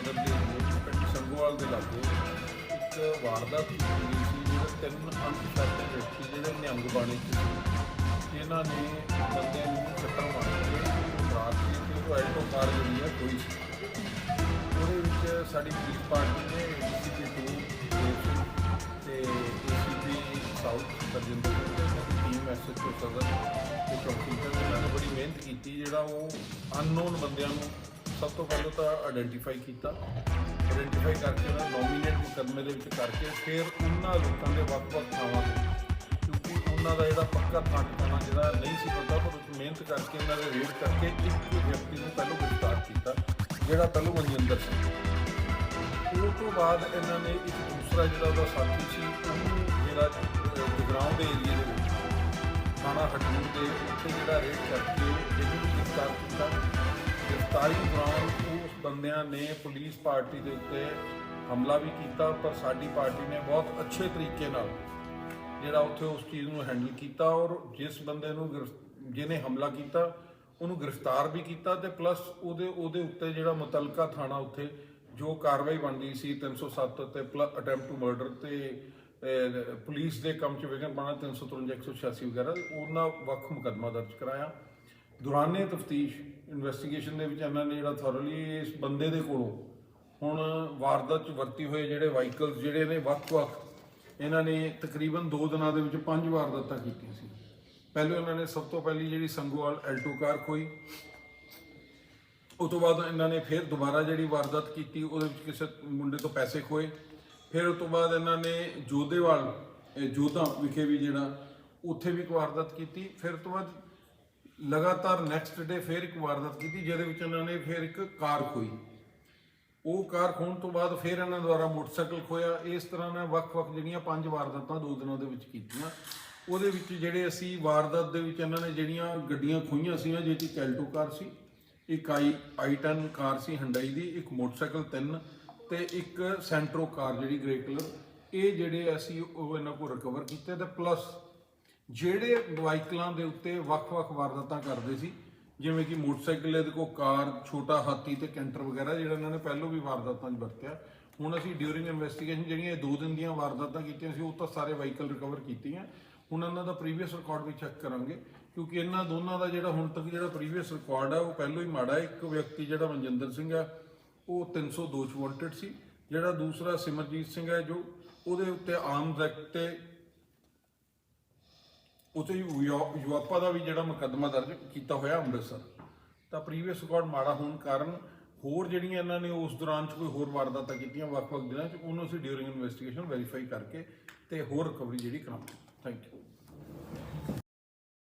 ਸਦਰ ਦੇ ਵਿੱਚ ਪਿੰਡ ਸੰਗੋਵਾਲ ਦੇ ਲਾਗੇ। ਇੱਕ ਵਾਰਦਾਤ ਹੋਈ ਸੀ ਜਿਹੜੇ ਤਿੰਨ ਅਣਪਛਾਤੇ ਵਿਅਕਤੀ ਜਿਹੜੇ ਨਿਹੰਗ ਬਾਣੀ ਸੀ ਇਹਨਾਂ ਨੇ ਬੰਦੇ ਨੂੰ ਸੱਟਾਂ ਮਾਰ ਕੇ ਰਾਤ ਦੀ ਤੇ ਉਹ ਐਟੋ ਕਾਰ ਜਿਹੜੀ ਹੈ ਕੋਈ ਉਹਦੇ ਵਿੱਚ ਸਾਡੀ ਪੁਲਿਸ ਪਾਰਟੀ ਨੇ ਏਸੀਪੀ 2 ਤੇ ਏਸੀਪੀ ਸਾਊਥ ਸਰਜਿੰਦਰ ਟੀਮ ਦੀ ਟੀਮ ਐਸਐਚਓ ਸਦਰ ਤੇ ਕੰਪਿਊਟਰ ਉਹਨਾਂ ਨੇ ਬੜੀ ਮਿਹਨਤ ਕੀਤੀ, ਜਿਹੜਾ ਉਹ ਅਨਨੋਨ ਬੰਦਿਆਂ ਨੂੰ ਸਭ ਤੋਂ ਪਹਿਲਾਂ ਤਾਂ ਆਇਡੈਂਟੀਫਾਈ ਕੀਤਾ। ਆਇਡੈਂਟੀਫਾਈ ਕਰਕੇ ਉਹਨਾਂ ਨੋਮੀਨੇਟ ਮੁਕੱਦਮੇ ਦੇ ਵਿੱਚ ਕਰਕੇ ਫਿਰ ਉਹਨਾਂ ਲੋਕਾਂ ਦੇ ਵੱਖ-ਵੱਖ ਥਾਵਾਂ ਤੇ। ਕਿਉਂਕਿ ਉਹਨਾਂ ਦਾ ਜਿਹੜਾ ਪੱਕਾ ਥਾਂ ਟਿਕਾਣਾ ਜਿਹੜਾ ਨਹੀਂ ਸੀ ਪਤਾ ਪਰ ਉਸ ਮਿਹਨਤ ਕਰਕੇ ਇਹਨਾਂ ਦੇ ਰੇਡ ਕਰਕੇ ਇੱਕ ਵਿਅਕਤੀ ਨੂੰ ਪਹਿਲਾਂ ਗ੍ਰਿਫਤਾਰ ਕੀਤਾ ਜਿਹੜਾ ਪਹਿਲਾਂ ਮਨਜਿੰਦਰ ਸੀ। ਉਹ ਤੋਂ ਬਾਅਦ ਇਹਨਾਂ ਨੇ ਇੱਕ ਦੂਸਰਾ ਜਿਹੜਾ ਉਹਦਾ ਸਾਥੀ ਸੀ ਉਹਨੂੰ ਜਿਹੜਾ ਅਹ, ਜਗਰਾਉਂ ਦੇ ਏਰੀਏ ਦੇ ਵਿੱਚ ਥਾਣਾ ਹਟੂਰ ਦੇ ਉੱਥੇ ਜਿਹੜਾ ਰੇਡ ਕਰਕੇ ਇਹਨੂੰ ਵੀ ਗ੍ਰਿਫਤਾਰ ਕੀਤਾ। ਗ੍ਰਿਫਤਾਰੀ ਦੌਰਾਨ ਉਸ ਬੰਦਿਆਂ ਨੇ ਪੁਲਿਸ ਪਾਰਟੀ ਦੇ ਉੱਤੇ ਹਮਲਾ ਵੀ ਕੀਤਾ, ਪਰ ਸਾਡੀ ਪਾਰਟੀ ਨੇ ਬਹੁਤ ਅੱਛੇ ਤਰੀਕੇ ਨਾਲ ਜਿਹੜਾ ਉੱਥੇ ਉਸ ਚੀਜ਼ ਨੂੰ ਹੈਂਡਲ ਕੀਤਾ ਔਰ ਜਿਸ ਬੰਦੇ ਨੂੰ ਗ੍ਰਿਫ- ਜਿਹਨੇ ਹਮਲਾ ਕੀਤਾ, ਉਹਨੂੰ ਗ੍ਰਿਫਤਾਰ ਵੀ ਕੀਤਾ ਤੇ ਪਲੱਸ ਉਹਦੇ ਉਹਦੇ ਉੱਤੇ ਜਿਹੜਾ ਮੁਤਲਕਾ ਥਾਣਾ ਉੱਥੇ ਜੋ ਕਾਰਵਾਈ ਬਣਦੀ ਸੀ 307 ਤੇ ਅਟੈਂਪਟ ਟੂ ਮਰਡਰ ਤੇ ਪੁਲਿਸ ਦੇ ਕੰਮ ਚ ਵਿਗਨ ਪਾਣਾ 353 186 ਵਗੈਰਾ, ਉਹਨਾਂ ਵੱਖ ਮੁਕੱਦਮਾ ਦਰਜ ਕਰਾਇਆ। ਦੌਰਾਨੇ ਤਫਤੀਸ਼ ਇਨਵੈਸਟੀਗੇਸ਼ਨ ਦੇ ਵਿੱਚ ਇਹਨਾਂ ਨੇ ਜਿਹੜਾ ਥੋਰਲੀ ਇਸ ਬੰਦੇ ਦੇ ਕੋਲੋਂ ਹੁਣ ਵਾਰਦਾਤ ਚ ਵਰਤੀ ਹੋਏ ਜਿਹੜੇ ਵਾਹੀਕਲਸ ਜਿਹੜੇ ਨੇ ਵੱਖ-ਵੱਖ ਇਹਨਾਂ ਨੇ ਤਕਰੀਬਨ 2 ਦਿਨਾਂ ਦੇ ਵਿੱਚ ਪੰਜ ਵਾਰਦਾਤਾਂ ਕੀਤੀਆਂ ਸੀ। ਪਹਿਲੇ ਇਹਨਾਂ ਨੇ ਸਭ ਤੋਂ ਪਹਿਲੀ ਜਿਹੜੀ ਸੰਗੋਵਾਲ ਐਲਟੋ ਕਾਰ ਖੋਈ ਉਸ ਤੋਂ ਬਾਅਦ ਇਹਨਾਂ ਨੇ ਫਿਰ ਦੁਬਾਰਾ ਜਿਹੜੀ ਵਾਰਦਾਤ ਕੀਤੀ, ਉਹਦੇ ਵਿੱਚ ਕਿਸੇ ਮੁੰਡੇ ਤੋਂ ਪੈਸੇ ਖੋਏ ਫਿਰ ਉਸ ਤੋਂ ਬਾਅਦ ਇਹਨਾਂ ਨੇ ਜੋਧੇਵਾਲ, ਇਹ ਜੋਧਾ ਵਿਖੇ ਵੀ ਜਿਹੜਾ, ਉੱਥੇ ਵੀ ਇੱਕ ਵਾਰਦਾਤ ਕੀਤੀ। ਫਿਰ ਉਸ ਤੋਂ ਬਾਅਦ ਲਗਾਤਾਰ ਨੈਕਸਟ ਡੇ ਫਿਰ ਇੱਕ ਵਾਰਦਾਤ ਕੀਤੀ, ਜਿਹਦੇ ਵਿੱਚ ਇਹਨਾਂ ਨੇ ਫਿਰ ਇੱਕ ਕਾਰ ਖੋਈ। ਉਹ ਕਾਰ ਖੋਣ ਤੋਂ ਬਾਅਦ ਫਿਰ ਇਹਨਾਂ ਦੁਆਰਾ ਮੋਟਰਸਾਈਕਲ ਖੋਇਆ। ਇਸ ਤਰ੍ਹਾਂ ਨਾਲ ਵੱਖ-ਵੱਖ ਜਿਹੜੀਆਂ ਪੰਜ ਵਾਰਦਾਤਾਂ ਦੋ ਦਿਨਾਂ ਦੇ ਵਿੱਚ ਕੀਤੀਆਂ। ਉਹਦੇ ਵਿੱਚ ਜਿਹੜੇ ਅਸੀਂ ਵਾਰਦਾਤ ਦੇ ਵਿੱਚ ਇਹਨਾਂ ਨੇ ਜਿਹੜੀਆਂ ਗੱਡੀਆਂ ਖੋਈਆਂ ਸੀ ਜਿਹਦੇ ਚ ਕੈਲਟੋ ਕਾਰ ਸੀ, ਇੱਕ ਆਈ i10 ਕਾਰ ਸੀ ਹੰਡਾਈ ਦੀ, ਇੱਕ ਮੋਟਰਸਾਈਕਲ ਤਿੰਨ ਤੇ ਇੱਕ ਸੈਂਟਰੋ ਕਾਰ ਜਿਹੜੀ ਗ੍ਰੇ ਕਲਰ ਇਹ ਜਿਹੜੇ ਅਸੀਂ ਉਹ ਇਹਨਾਂ ਕੋਲ ਰਿਕਵਰ ਕੀਤੇ ਤੇ ਪਲੱਸ ਜਿਹੜੇ ਵਾਹੀਕਲਾਂ ਦੇ ਉੱਤੇ ਵੱਖ-ਵੱਖ ਵਾਰਦਾਤਾਂ ਕਰਦੇ ਸੀ, ਜਿਵੇਂ ਕਿ ਮੋਟਰਸਾਈਕਲ ਇਹਦੇ ਕੋਲ ਕਾਰ, ਛੋਟਾ ਹਾਥੀ ਤੇ ਕੈਂਟਰ ਵਗੈਰਾ, ਜਿਹੜਾ ਇਹਨਾਂ ਨੇ ਪਹਿਲਾਂ ਵੀ ਵਾਰਦਾਤਾਂ 'ਚ ਵਰਤਿਆ। ਹੁਣ ਅਸੀਂ ਡਿਊਰਿੰਗ ਇਨਵੈਸਟੀਗੇਸ਼ਨ ਜਿਹੜੀਆਂ ਇਹ ਦੋ ਦਿਨ ਦੀਆਂ ਵਾਰਦਾਤਾਂ ਕੀਤੀਆਂ ਸੀ, ਉਹ ਤਾਂ ਸਾਰੇ ਵਾਹੀਕਲ ਰਿਕਵਰ ਕੀਤੀਆਂ। ਹੁਣ ਇਹਨਾਂ ਦਾ ਪ੍ਰੀਵੀਅਸ ਰਿਕਾਰਡ ਵੀ ਚੈੱਕ ਕਰਾਂਗੇ, ਕਿਉਂਕਿ ਇਹਨਾਂ ਦੋਨਾਂ ਦਾ ਜਿਹੜਾ ਹੁਣ ਤੱਕ ਜਿਹੜਾ ਪ੍ਰੀਵੀਅਸ ਰਿਕਾਰਡ ਆ, ਉਹ ਪਹਿਲਾਂ ਹੀ ਮਾੜਾ ਇੱਕ ਵਿਅਕਤੀ ਜਿਹੜਾ ਮਨਜਿੰਦਰ ਸਿੰਘ ਆ, ਉਹ 302 ਚ ਵਾਂਟਡ ਸੀ। ਜਿਹੜਾ ਦੂਸਰਾ ਸਿਮਰਜੀਤ ਸਿੰਘ ਹੈ ਜੋ ਉਹਦੇ ਉੱਤੇ ਆਮ ਐਕਟ ਤੇ ਉਤੇ ਯੂਆਪਾ ਦਾ ਵੀ ਜਿਹੜਾ ਮੁਕੱਦਮਾ ਦਰਜ ਕੀਤਾ ਹੋਇਆ ਅੰਮ੍ਰਿਤਸਰ। ਤਾਂ ਪ੍ਰੀਵੀਅਸ ਰਿਕਾਰਡ ਮਾੜਾ ਹੋਣ ਕਾਰਨ ਹੋਰ ਜਿਹੜੀਆਂ ਇਹਨਾਂ ਨੇ ਉਸ ਦੌਰਾਨ ਚ ਕੋਈ ਹੋਰ ਵਾਰਦਾਤਾਂ ਕੀਤੀਆਂ, ਵੱਖ-ਵੱਖ ਦਿਨਾਂ ਚ, ਉਹਨੂੰ ਅਸੀਂ ਡਿਊਰਿੰਗ ਇਨਵੈਸਟੀਗੇਸ਼ਨ ਵੈਰੀਫਾਈ ਕਰਕੇ ਤੇ ਹੋਰ ਰਿਕਵਰੀ ਜਿਹੜੀ ਕਰਾਂਗੇ। Thank you